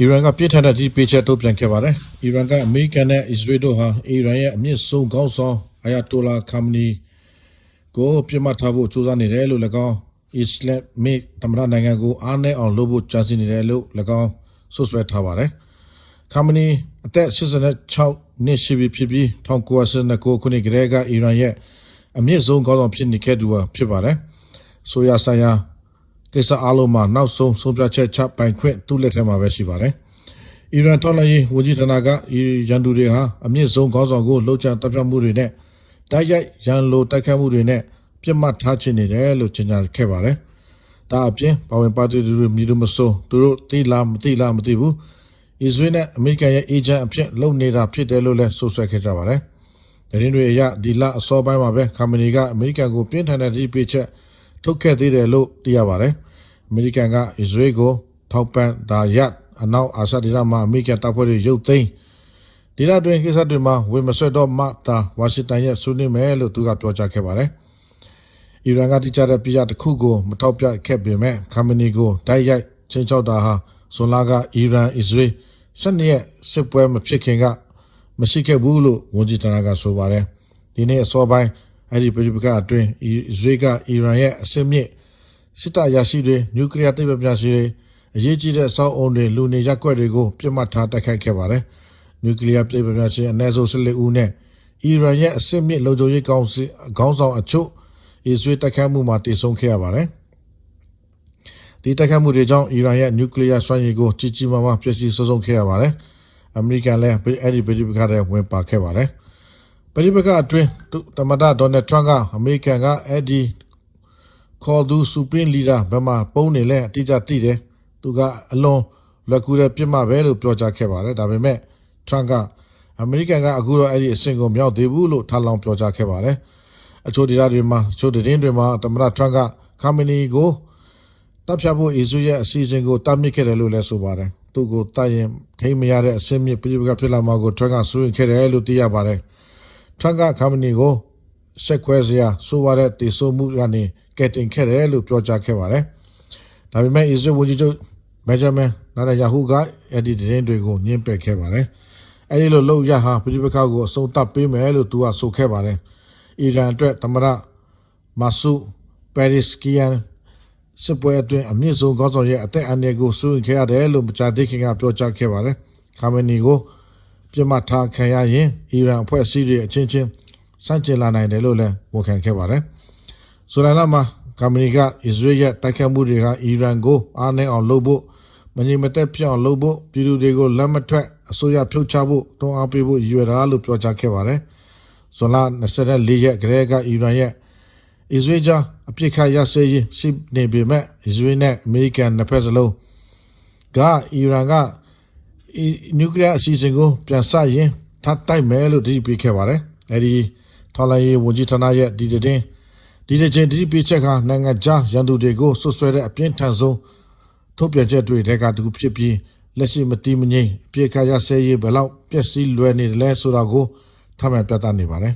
အီရန်ကပြစ်ထန်တဲ့ဒီပေးချက်ထုတ်ပြန်ခဲ့ပါတယ်။အီရန်ကအမေရိကန်နဲ့အစ္စရေးတို့ဟာအီရန်ရဲ့အမြင့်ဆုံးခေါင်းဆောင်အယာတိုလာခါမနီကိုပြစ်မှတ်ထားဖို့ကြိုးစားနေတယ်လို့၎င်းအစ္စလမ်မစ်သမ္မတနိုင်ငံကိုအားနည်းအောင်လုပ်ဖို့ကြံစည်နေတယ်လို့၎င်းဆွဆွဲထားပါတယ်။ခါမနီအသက်86နှစ်ရှိပြီဖြစ်ပြီး1989ခုနှစ်ကတည်းကအီရန်ရဲ့အမြင့်ဆုံးခေါင်းဆောင်ဖြစ်နေခဲ့သူဖြစ်ပါတယ်။ဆိုရဆိုင်ရာ ကိစ္စအလုံးမှာနောက်ဆုံးဆုံးဖြတ်ချက်ချပိုင်ခွင့်သူ့လက်ထဲမှာပဲရှိပါတယ်။အီရန်ထောက်လှမ်းရေးဝန်ကြီးဌာနကအီရန်သူတွေဟာအမြင့်ဆုံးခေါင်းဆောင်ကိုလှုပ်ချတပ်ဖြတ်မှုတွေနဲ့တိုက်ရိုက်ရန်လိုတိုက်ခတ်မှုတွေနဲ့ပြစ်မှတ်ထားချင်နေတယ်လို့ကြေညာခဲ့ပါတယ်။ဒါအပြင်ပါဝင်ပါတီတွေမြည်လို့မစိုးသူတို့သိလားမသိလားမသိဘူး။အစ္စရေးနဲ့အမေရိကန်ရဲ့အေဂျင့်အဖြစ်လုပ်နေတာဖြစ်တယ်လို့လည်းဆိုဆွဲခဲ့ကြပါတယ်။သတင်းတွေအရဒီလအစောပိုင်းမှာပဲကာမနီကအမေရိကန်ကိုပြင်းထန်တဲ့ဒီပေးချက်ထုတ်ခဲ့သေးတယ်လို့သိရပါတယ်။ အမေရိကန်ကအစ္စရေးကိုထောက်ပံ့ဒါရတ်အနောက်အာရှဒေသမှာအမေရိကန်တပ်ဖွဲ့တွေရုပ်သိမ်းဒေသတွင်းကိစ္စတွေမှာဝေမဆွတ်တော့မှတာဝါရှင်တန်ရဲ့ဆွေးနွေးမယ်လို့သူကပြောကြားခဲ့ပါတယ်။အီရန်ကတိကျတဲ့ပြရတစ်ခုကိုမထောက်ပြခဲ့ပေမဲ့ကာမနီကိုတိုက်ရိုက်ချင်းချောက်တာဟာဇွန်လကအီရန်အစ္စရေးစနေရဲ့စစ်ပွဲမဖြစ်ခင်ကမရှိခဲ့ဘူးလို့ဝန်ကြီးဌာနကဆိုပါတယ်။ဒီနေ့အစောပိုင်းအဲ့ဒီပြည်ပကအတွင်းအစ္စရေးကအီရန်ရဲ့အစစ်မြစ် စစ်တပ်ရရှိတွေနျူကလ িয়ার တိတ်ပပြရှိတွေအရေးကြီးတဲ့စောက်အုံတွေလူနေရက်ွက်တွေကိုပြစ်မှတ်ထားတိုက်ခိုက်ခဲ့ပါတယ်။နျူကလ িয়ার တိတ်ပပြရှိအနည်းဆုံး14ဦးနဲ့အီရန်ရဲ့အစစ်မြစ်လုံခြုံရေးကောင်စီခေါင်းဆောင်အချို့အစ္စရေးတိုက်ခိုက်မှုမှာတည်ဆုံခဲ့ရပါတယ်။ဒီတိုက်ခိုက်မှုတွေကြောင့်အီရန်ရဲ့နျူကလ িয়ার စွမ်းရည်ကိုကြီးကြီးမားမားပြည့်စည်ဆုံးဆုံးခဲ့ရပါတယ်။အမေရိကန်လည်းအဲ့ဒီပြည်ပကတဲ့ဝင်ပါခဲ့ပါတယ်။ပြည်ပကအတွင်းတမတာဒေါ်နယ်ထရန့်ကအမေရိကန်ကအဲ့ဒီ ခေါ်သူ Supreme Leader ဘယ်မှာပုံနေလဲအတိအကျသိတယ်သူကအလွန်လက်ကူတဲ့ပြစ်မှပဲလို့ပြောကြားခဲ့ပါတယ်ဒါပေမဲ့ Trump ကအမေရိကန်ကအခုတော့အဲ့ဒီအဆင့်ကိုမရောက်သေးဘူးလို့ထပ်လောင်းပြောကြားခဲ့ပါတယ်အချို့ဒေသတွေမှာအချို့သတင်းတွေမှာသမ္မတ Trump ကခါမနီကိုတပ်ဖြတ်ဖို့အစ္စရေးရဲ့အစီအစဉ်ကိုတားမြစ်ခဲ့တယ်လို့လည်းဆိုပါတယ်သူကိုတားရင်ထိမရတဲ့အဆင့်မြစ်ပြည်ပကဖြစ်လာမှာကို Trump ကစိုးရင်ခဲ့တယ်လို့သိရပါတယ် Trump ကခါမနီကိုစက်ခွဲစရာဆိုရတဲ့တေဆိုမှုကနေ ကဲတင်ခဲ့တယ်လို့ပြောကြားခဲ့ပါတယ်။ဒါပေမဲ့အစ္စရေးဝန်ကြီးချုပ်ဘက်ဂျမန်နာတယာဟုကအဲ့ဒီသတင်းတွေကိုညှင်းပယ်ခဲ့ပါတယ်။အဲ့ဒီလိုလောက်ရဟာပြည်ပခါကိုအဆုံးသတ်ပေးမယ်လို့သူကဆိုခဲ့ပါတယ်။အီရန်အတွက်သမ္မတမာဆူပယ်ရစ်ကီယန်စစ်ပွဲအတွင်းအမြင့်ဆုံးခေါင်းဆောင်ရဲ့အသက်အန္တရာယ်ကိုစိုးရိမ်ခဲ့ရတယ်လို့မကြာသေးခင်ကပြောကြားခဲ့ပါတယ်။ခါမနီကိုပြစ်မှတ်ထားခံရရင်အီရန်အဖွဲ့အစည်းတွေအချင်းချင်းစန့်ကျင်လာနိုင်တယ်လို့လည်းဝန်ခံခဲ့ပါတယ်။ ဇူလိုင်လမှာကမ္ဘာကအစ္စရေးရဲ့တိုက်ခိုက်မှုတွေကအီရန်ကိုအားနည်းအောင်လုပ်ဖို့မငြိမ်မသက်ဖြစ်အောင်လုပ်ဖို့ပြည်သူတွေကိုလက်မထွက်အစိုးရဖြုတ်ချဖို့တွန်းအားပေးဖို့ရည်ရွယ်တာလို့ပြောကြားခဲ့ပါတယ်။ဇွန်လ24ရက်ကလေးကအီရန်ရဲ့အစ္စရေးကြားအပြစ်ခတ်ရစရေးရှိနေပေမဲ့အစ္စရေးနဲ့အမေရိကန်နှစ်ဖက်စလုံးကအီရန်ကနျူကလ িয়ার အစီအစဉ်ကိုပြန်ဆရင်ထပ်တိုက်မယ်လို့တတိပေးခဲ့ပါတယ်။အဲဒီထော်လိုင်းရေးဝန်ကြီးဌာနရဲ့ဒီတဲ့ ဒီတစ်ချိန်ဒီပြချက်ကနိုင်ငံခြားရန်သူတွေကိုဆွဆွဲတဲ့အပြင်းထန်ဆုံးထုတ်ပြန်ချက်တွေတဲကတူဖြစ်ပြီးလက်ရှိမတိမငိမ့်အပြစ်ခါရဆဲရေးဘယ်လောက်ပျက်စီးလွယ်နေတယ်လဲဆိုတာကိုထပ်မံပြသနေပါတယ်